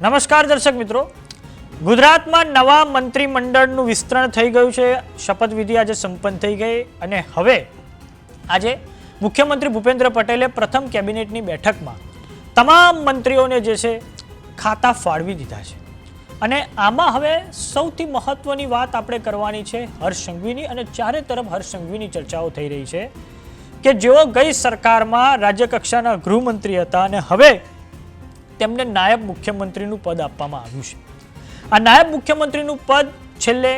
નમસ્કાર દર્શક મિત્રો. ગુજરાતમાં નવા મંત્રીમંડળનું વિસ્તરણ થઈ ગયું છે. શપથવિધિ આજે સંપન્ન થઈ ગઈ અને હવે આજે મુખ્યમંત્રી ભૂપેન્દ્ર પટેલે પ્રથમ કેબિનેટની બેઠકમાં તમામ મંત્રીઓને જે છે ખાતા ફાળવી દીધા છે. અને આમાં હવે સૌથી મહત્વની વાત આપણે કરવાની છે હર્ષ સંઘવીની અને ચારે તરફ હર્ષ સંઘવીની ચર્ચાઓ થઈ રહી છે કે જેઓ ગઈ સરકારમાં રાજ્યકક્ષાના ગૃહમંત્રી હતા અને હવે તેમને નાયબ મુખ્યમંત્રીનું પદ આપવામાં આવ્યું છે. આ નાયબ મુખ્યમંત્રીનું પદ છેલ્લે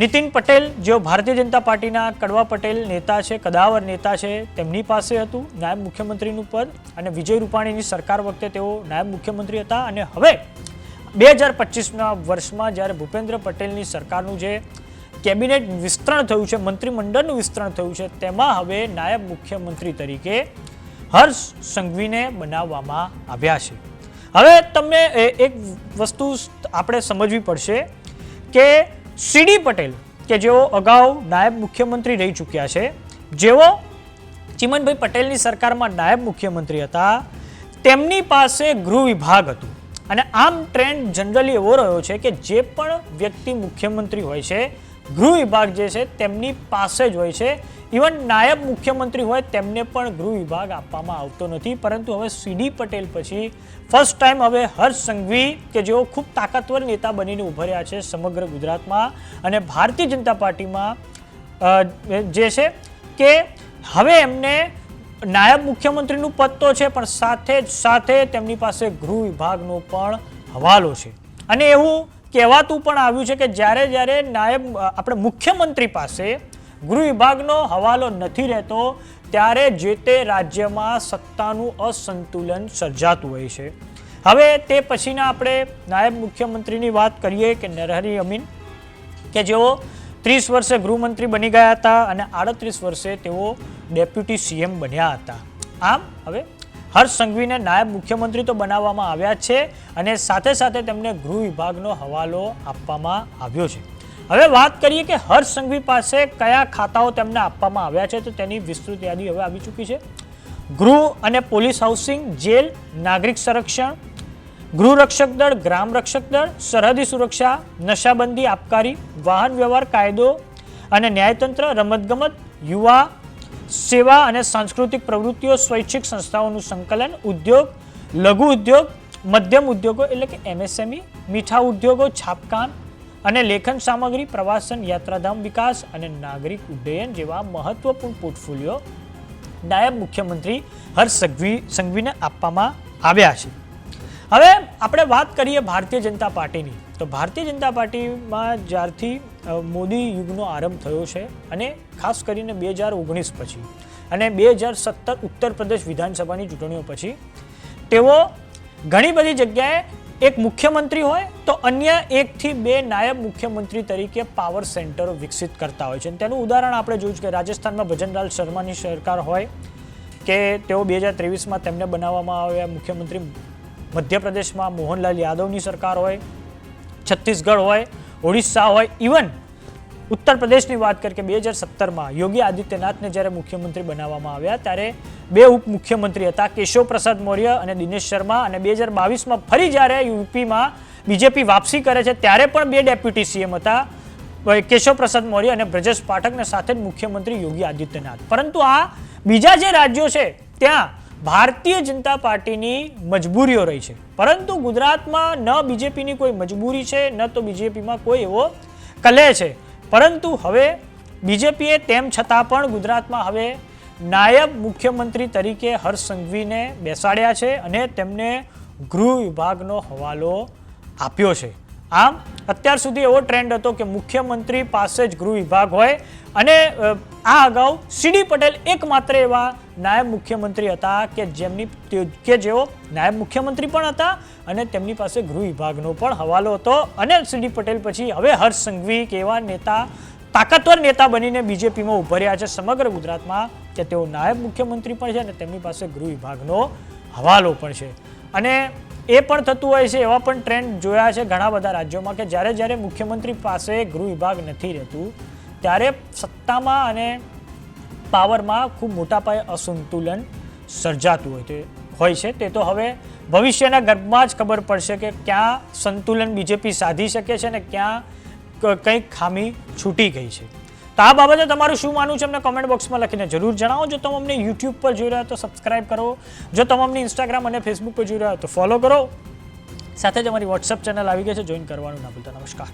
નીતિન પટેલ, જેઓ ભારતીય જનતા પાર્ટીના કડવા પટેલ નેતા છે, કદાવર નેતા છે, તેમની પાસે હતું નાયબ મુખ્યમંત્રીનું પદ અને વિજય રૂપાણીની સરકાર વખતે તેઓ નાયબ મુખ્યમંત્રી હતા અને હવે બે હજાર પચીસના વર્ષમાં જ્યારે ભૂપેન્દ્ર પટેલની સરકારનું જે કેબિનેટ વિસ્તરણ થયું છે, મંત્રીમંડળનું વિસ્તરણ થયું છે, તેમાં હવે નાયબ મુખ્યમંત્રી તરીકે હર્ષ સંઘવીને બનાવવામાં આવ્યા છે. હવે તમને એક વસ્તુ આપણે સમજવી પડશે કે સીડી પટેલ, કે જેઓ અગાઉ નાયબ મુખ્યમંત્રી રહી ચૂક્યા છે, જેઓ ચિમનભાઈ પટેલની સરકારમાં નાયબ મુખ્યમંત્રી હતા, તેમની પાસે ગૃહ વિભાગ હતું. અને આમ ટ્રેન્ડ જનરલી એવો રહ્યો છે કે જે પણ વ્યક્તિ મુખ્યમંત્રી હોય છે ગૃહ વિભાગ જે છે તેમની પાસે જ હોય છે. ઇવન નાયબ મુખ્યમંત્રી હોય તેમને પણ ગૃહ વિભાગ આપવામાં આવતો નથી. પરંતુ હવે સીડી પટેલ પછી ફર્સ્ટ ટાઈમ હવે હર્ષ સંઘવી કે જેઓ ખૂબ તાકાતવર નેતા બનીને ઉભર્યા છે સમગ્ર ગુજરાતમાં અને ભારતીય જનતા પાર્ટીમાં જે છે કે હવે એમને નાયબ મુખ્યમંત્રીનું પદ તો છે, પણ સાથે જ સાથે તેમની પાસે ગૃહ વિભાગનો પણ હવાલો છે. અને એવું કહેવાતું પણ આવ્યું છે કે જ્યારે જ્યારે નાયબ આપણે મુખ્યમંત્રી પાસે ગૃહ વિભાગનો હવાલો નથી રહેતો, ત્યારે જે તે રાજ્યમાં સત્તાનું અસંતુલન સર્જાતું હોય છે. હવે તે પછીના આપણે નાયબ મુખ્યમંત્રીની વાત કરીએ કે નરહરી અમીન, કે જેઓ ત્રીસ વર્ષે ગૃહમંત્રી બની ગયા હતા અને આડત્રીસ વર્ષે તેઓ ડેપ્યુટી સીએમ બન્યા હતા. આમ હવે હર્ષ સંઘવીને નાયબ મુખ્યમંત્રી તો બનાવવામાં આવ્યા છે અને સાથે સાથે તેમને ગૃહ વિભાગનો હવાલો આપવામાં આવ્યો છે. હવે વાત કરીએ કે હર્ષ સંઘવી પાસે કયા ખાતાઓ તેમને આપવામાં આવ્યા છે તો તેની વિસ્તૃત યાદી હવે આવી ચૂકી છે. ગૃહ અને પોલીસ હાઉસિંગ, જેલ, નાગરિક સંરક્ષણ, ગૃહ રક્ષક દળ, ગ્રામ રક્ષક દળ, સરહદી સુરક્ષા, નશાબંધી આબકારી વાહન વ્યવહાર કાયદો અને ન્યાયતંત્ર, રમતગમત, યુવા સેવા અને સાંસ્કૃતિક પ્રવૃત્તિઓ સ્વૈચ્છિક સંસ્થાઓનું સંકલન, ઉદ્યોગ, લઘુ ઉદ્યોગ, મધ્યમ ઉદ્યોગો એટલે કે એમએસએમઈ મીઠા ઉદ્યોગો, છાપકામ અને લેખન સામગ્રી, પ્રવાસન, યાત્રાધામ વિકાસ અને નાગરિક ઉડ્ડયન જેવા મહત્વપૂર્ણ પોર્ટફોલિયો નાયબ મુખ્યમંત્રી હર્ષ સંઘવી સંઘવીને આપવામાં આવ્યા છે. હવે આપણે વાત કરીએ ભારતીય જનતા પાર્ટીની. તો ભારતીય જનતા પાર્ટીમાં જ્યારથી મોદી યુગનો આરંભ થયો છે અને ખાસ કરીને બે હજાર ઓગણીસ પછી અને બે હજાર સત્તર ઉત્તર પ્રદેશ વિધાનસભાની ચૂંટણીઓ પછી, તેઓ ઘણી બધી જગ્યાએ એક મુખ્યમંત્રી હોય તો અન્ય એકથી બે નાયબ મુખ્યમંત્રી તરીકે પાવર સેન્ટરો વિકસિત કરતા હોય છે. તેનું ઉદાહરણ આપણે જોયું છે કે રાજસ્થાનમાં ભજનલાલ શર્માની સરકાર હોય કે તેઓ બે હજાર ત્રેવીસમાં તેમને બનાવવામાં આવ્યા, મુખ્યમંત્રી મધ્યપ્રદેશમાં મોહનલાલ યાદવની સરકાર હોય છત્તીસગઢ હોય, ઓડિશા હોય ઇવન ઉત્તર પ્રદેશની વાત કરીએ કે બે હજાર સત્તરમાં યોગી આદિત્યનાથને જ્યારે મુખ્યમંત્રી બનાવવામાં આવ્યા, ત્યારે બે ઉપમુખ્યમંત્રી હતા કેશવ પ્રસાદ મૌર્ય અને દિનેશ શર્મા. અને બે હજાર બાવીસમાં ફરી જ્યારે યુપીમાં બીજેપી વાપસી કરે છે, ત્યારે પણ બે ડેપ્યુટી સીએમ હતા કેશવ પ્રસાદ મૌર્ય અને બ્રજેશ પાઠકને સાથે જ મુખ્યમંત્રી યોગી આદિત્યનાથ. પરંતુ આ બીજા જે રાજ્યો છે, ત્યાં ભારતીય જનતા પાર્ટીની મજબૂરીઓ રહી છે. પરંતુ ગુજરાતમાં ન બીજેપીની કોઈ મજબૂરી છે, ન તો બીજેપીમાં કોઈ એવો કલે છે. પરંતુ હવે બીજેપીએ તેમ છતાં પણ ગુજરાતમાં હવે નાયબ મુખ્યમંત્રી તરીકે હર્ષ સંઘવીને બેસાડ્યા છે અને તેમને ગૃહ વિભાગનો હવાલો આપ્યો છે. આમ, અત્યાર સુધી એવો ટ્રેન્ડ હતો કે મુખ્યમંત્રી પાસે જ ગૃહ વિભાગ હોય અને આ અગાઉ સીડી પટેલ એકમાત્ર એવા નાયબ મુખ્યમંત્રી હતા કે જેમની કે જેઓ નાયબ મુખ્યમંત્રી પણ હતા અને તેમની પાસે ગૃહ વિભાગનો પણ હવાલો હતો. અને સીડી પટેલ પછી હવે હર્ષ સંઘવી કે એવા નેતા, તાકાતવર નેતા બનીને બીજેપીમાં ઉભર્યા છે. સમગ્ર ગુજરાતમાં કે તેઓ નાયબ મુખ્યમંત્રી પણ છે અને તેમની પાસે ગૃહ વિભાગનો હવાલો પણ છે. અને એ પણ થતું હોય છે એવા પણ ટ્રેન્ડ જોયા છે ઘણા બધા રાજ્યોમાં કે જ્યારે જ્યારે મુખ્યમંત્રી પાસે ગૃહ વિભાગ નથી રહેતું, ત્યારે સત્તામાં અને પાવરમાં ખૂબ મોટા પાયે અસંતુલન સર્જાતું હોય તે હોય છે. તે તો હવે ભવિષ્યના ગર્ભમાં જ ખબર પડશે કે ક્યાં સંતુલન બીજેપી સાધી શકે છે ને ક્યાં કંઈક ખામી છૂટી ગઈ છે. તો આ બાબતે તમારું શું માનવું છે? અમને કોમેન્ટ બોક્સમાં લખીને જરૂર જણાવો. જો તમે અમને યુટ્યુબ પર જોઈ રહ્યા તો સબસ્ક્રાઇબ કરો. જો તમે અમને ઇન્સ્ટાગ્રામ અને ફેસબુક પર જોઈ રહ્યા તો ફોલો કરો. સાથે જ અમારી વોટ્સઅપ ચેનલ આવી ગઈ છે. જોઈન કરવાનું ના ભૂલતા. નમસ્કાર.